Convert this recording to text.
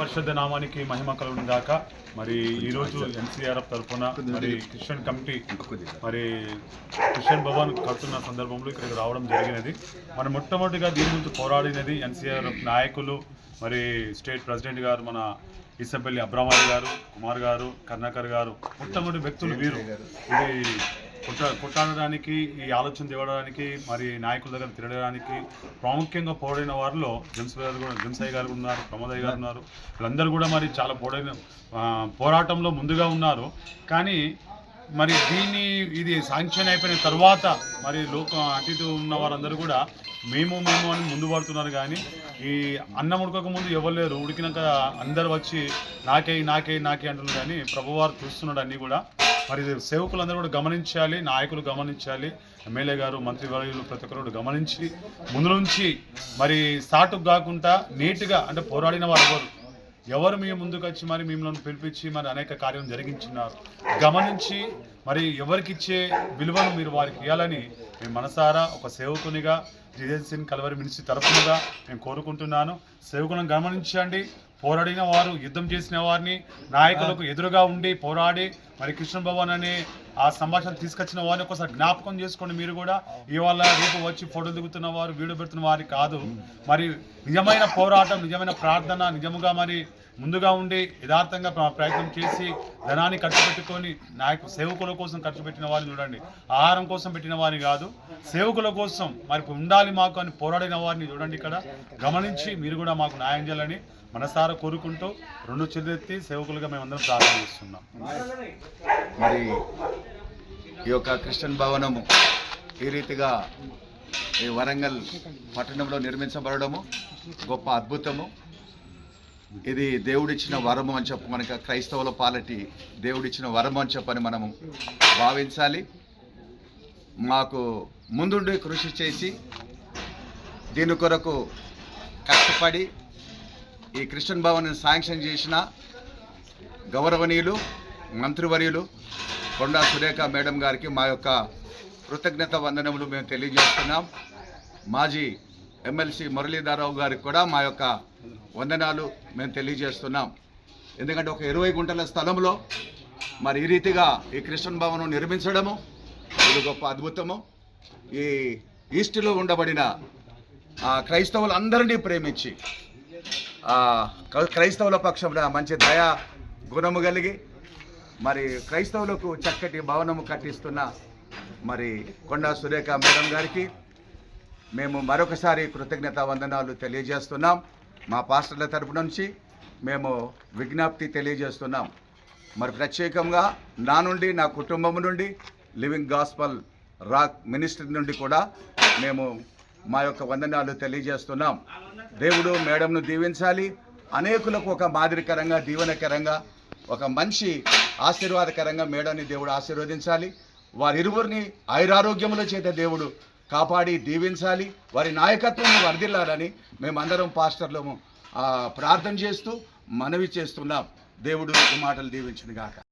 పరిషత్ నామానికి మహిమ కలుగును గాక. మరి ఈరోజు ఎన్సీఆర్ఎఫ్ తరఫున మరి క్రిస్టియన్ కమిటీ మరి క్రిస్టియన్ భవన్ కడుతున్న సందర్భంలో ఇక్కడికి రావడం జరిగినది. మరి మొట్టమొదటిగా దీని గురించి పోరాడినది ఎన్సీఆర్ఎఫ్ నాయకులు మరి స్టేట్ ప్రెసిడెంట్ గారు మన ఇసపల్లి అబ్రహ్మారి గారు కుమార్ గారు కర్ణాకర్ గారు. మొట్టమొదటి వ్యక్తులు వీరు. ఇది కొట్ట కొట్టాడడానికి ఈ ఆలోచన తేవడానికి మరి నాయకుల దగ్గర తిరగడానికి ప్రాముఖ్యంగా పోడైన వారిలో జెమ్స్ గారు కూడా జెమ్సయ్య గారు ఉన్నారు ప్రమోదయ్య గారు ఉన్నారు. వీళ్ళందరూ కూడా మరి చాలా పోడైన పోరాటంలో ముందుగా ఉన్నారు. కానీ మరి దీన్ని ఇది శాంక్షన్ అయిపోయిన తర్వాత మరి లోక అటు ఇటు ఉన్న వారందరూ కూడా మేము మేము అని ముందు పడుతున్నారు కానీ ఈ అన్నం ఉడకక ముందు ఎవరు లేరు. ఉడికినాక అందరు వచ్చి నాకే నాకే నాకే అంటున్నారు కానీ ప్రభువారు చూస్తున్నాడు అన్నీ కూడా. మరి ఇది సేవకులందరూ కూడా గమనించాలి నాయకులు గమనించాలి ఎమ్మెల్యే గారు మంత్రి వర్యులు ప్రతి ఒక్కరు గమనించి ముందు నుంచి మరి సాటు కాకుండా నీట్గా అంటే పోరాడిన వారు ఎవరు? ఎవరు మీ ముందుకు వచ్చి మరి మిమ్మల్ని పిలిపించి మరి అనేక కార్యం జరిగించినారు? గమనించి మరి ఎవరికి ఇచ్చే విలువను మీరు వారికి ఇవ్వాలని మేము మనసారా ఒక సేవకునిగా జిజెన్సీన్ కలవరి మినిస్ట్రీ తరఫునగా నేను కోరుకుంటున్నాను. సేవకులను గమనించండి. పోరాడిన వారు యుద్ధం చేసిన వారిని నాయకులకు ఎదురుగా ఉండి పోరాడి మరి కృష్ణ భవన్ అనే ఆ సంభాషణ తీసుకొచ్చిన వారిని ఒకసారి జ్ఞాపకం చేసుకోండి మీరు కూడా. ఇవాళ రేపు వచ్చి ఫోటోలు దిగుతున్న వారు వీడియో పెడుతున్న వారి కాదు. మరి నిజమైన పోరాటం నిజమైన ప్రార్థన నిజముగా మరి ముందుగా ఉండి యథార్థంగా ప్రయత్నం చేసి ధనాన్ని ఖర్చు పెట్టుకొని నాయకు సేవకుల కోసం ఖర్చు పెట్టిన వారిని చూడండి. ఆహారం కోసం పెట్టిన వారిని కాదు సేవకుల కోసం మరి ఉండాలి మాకు అని పోరాడిన వారిని చూడండి ఇక్కడ. గమనించి మీరు కూడా మాకు న్యాయం చేయాలని మనసారా కోరుకుంటూ రెండు చేతులెత్తి సేవకులుగా మేమందరం ప్రార్థన చేస్తున్నాం. మరి ఈ యొక్క క్రిస్టియన్ భవనము ఈ రీతిగా ఈ వరంగల్ పట్టణంలో నిర్మించబడము గొప్ప అద్భుతము. ఇది దేవుడిచ్చిన వరము అని చెప్పు మనకి క్రైస్తవుల పాలటి దేవుడిచ్చిన వరము అని చెప్పని మనము భావించాలి. మాకు ముందుండి కృషి చేసి దీని కొరకు కష్టపడి ఈ క్రిస్టియన్ భవన్ శాంక్షన్ చేసిన గౌరవనీయులు మంత్రివర్యులు కొండా సురేఖ మేడం గారికి మా యొక్క కృతజ్ఞత వందనములు మేము తెలియజేస్తున్నాం. మాజీ ఎమ్మెల్సీ మురళీధరరావు గారికి కూడా మా యొక్క వందనాలు మేము తెలియజేస్తున్నాం. ఎందుకంటే ఒక ఇరవై గుంటల స్థలంలో మరి ఈ రీతిగా ఈ క్రిస్టియన్ భవనం నిర్మించడము ఇది గొప్ప అద్భుతము. ఈ ఈస్ట్లో ఉండబడిన క్రైస్తవులందరినీ ప్రేమించి క్రైస్తవుల పక్షంలో మంచి దయా గుణము కలిగి మరి క్రైస్తవులకు చక్కటి భవనము కట్టిస్తున్న మరి కొండా సురేఖ మేడం గారికి మేము మరొకసారి కృతజ్ఞత వందనాలు తెలియజేస్తున్నాం. మా పాస్టర్ల తరపు నుంచి మేము విజ్ఞప్తి తెలియజేస్తున్నాం. మరి ప్రత్యేకంగా నా నుండి నా కుటుంబం నుండి లివింగ్ గాస్పల్ రాక్ మినిస్ట్రీ నుండి కూడా మేము మా యొక్క వందనాలు తెలియజేస్తున్నాం. దేవుడు మేడంను దీవించాలి. అనేకులకు ఒక మాదిరికరంగా దీవెనకరంగా ఒక మంచి ఆశీర్వాదకరంగా మేడాన్ని దేవుడు ఆశీర్వదించాలి. వారిరువురిని ఐరారోగ్యముల చేత దేవుడు కాపాడి దీవించాలి. వారి నాయకత్వం వర్ధిల్లాలని మేమందరం పాస్టర్లము ప్రార్థన చేస్తూ మనవి చేస్తున్నాం. దేవుడు ఈ మాటలు దీవించిన గాక.